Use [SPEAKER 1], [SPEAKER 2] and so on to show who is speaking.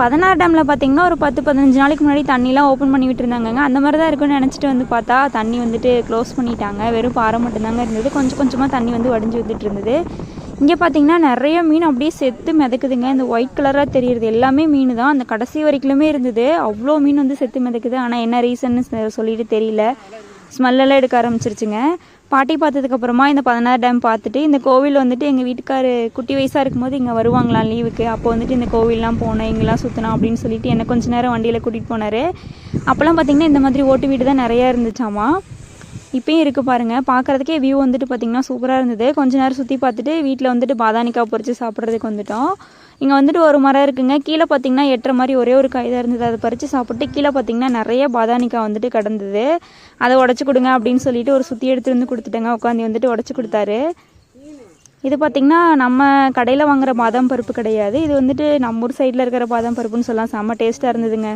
[SPEAKER 1] பதினாறு டேமில் பார்த்தீங்கன்னா ஒரு பத்து பதினஞ்சு நாளைக்கு முன்னாடி தண்ணிலாம் ஓப்பன் பண்ணி விட்டுருந்தாங்க அந்த மாதிரி தான் இருக்குன்னு நினச்சிட்டு வந்து பார்த்தா தண்ணி வந்துட்டு க்ளோஸ் பண்ணிட்டாங்க. வெறும் பாறை மட்டும்தாங்க இருந்தது. கொஞ்சம் கொஞ்சமாக தண்ணி வந்து வடிஞ்சு வந்துட்டு இருந்தது. இங்கே பார்த்தீங்கன்னா நிறைய மீன் அப்படியே செத்து மிதக்குதுங்க. இந்த ஒயிட் கலராக தெரியுறது எல்லாமே மீன் தான் அந்த கடைசி வரைக்குமே இருந்தது. அவ்வளோ மீன் வந்து செத்து மிதக்குது. ஆனால் என்ன ரீசன்னு சொல்லிட்டு தெரியல. ஸ்மெல்லெல்லாம் எடுக்க ஆரம்பிச்சிருச்சுங்க. பாட்டி பார்த்ததுக்கப்புறமா இந்த பதினாறு டேம் பார்த்துட்டு இந்த கோவில் வந்துட்டு எங்கள் வீட்டுக்காரு குட்டி வயசாக இருக்கும்போது இங்கே வருவாங்களாம் லீவுக்கு அப்போ வந்துட்டு இந்த கோவில்லாம் போனேன் இங்கெல்லாம் சுற்றினோம் அப்படின்னு சொல்லிட்டு என்னை கொஞ்ச நேரம் வண்டியில் கூட்டிகிட்டு போனார். அப்போல்லாம் பார்த்தீங்கன்னா இந்த மாதிரி ஓட்டு வீடு தான் நிறையா இருந்துச்சாமா? இப்பயும் இருக்குது பாருங்கள் பார்க்குறதுக்கே வியூ வந்துட்டு பார்த்திங்கன்னா சூப்பராக இருந்தது. கொஞ்ச நேரம் சுற்றி பார்த்துட்டு வீட்டில் வந்துட்டு பாதானிக்காய் பொறிச்சு சாப்பிட்றதுக்கு வந்துட்டோம். இங்கே வந்துட்டு ஒரு மரம் இருக்குங்க. கீழே பார்த்தீங்கன்னா எட்டுற மாதிரி ஒரே ஒரு காய் தான் இருந்தது. அதை பறித்து சாப்பிட்டு கீழே பார்த்தீங்கன்னா நிறைய பாதானிக்காய் வந்துட்டு கிடந்தது. அதை உடச்சி கொடுங்க அப்படின்னு சொல்லிட்டு ஒரு சுற்றி எடுத்துகிட்டு வந்து கொடுத்துட்டேங்க. உட்காந்து வந்துட்டு உடச்சி கொடுத்தாரு. இது பார்த்திங்கன்னா நம்ம கடையில் வாங்குகிற பாதாம் பருப்பு கிடையாது. இது வந்துட்டு நம்ம ஊர் சைடில் இருக்கிற பாதாம் பருப்புன்னு சொல்லலாம். செம்ம டேஸ்ட்டாக இருந்ததுங்க.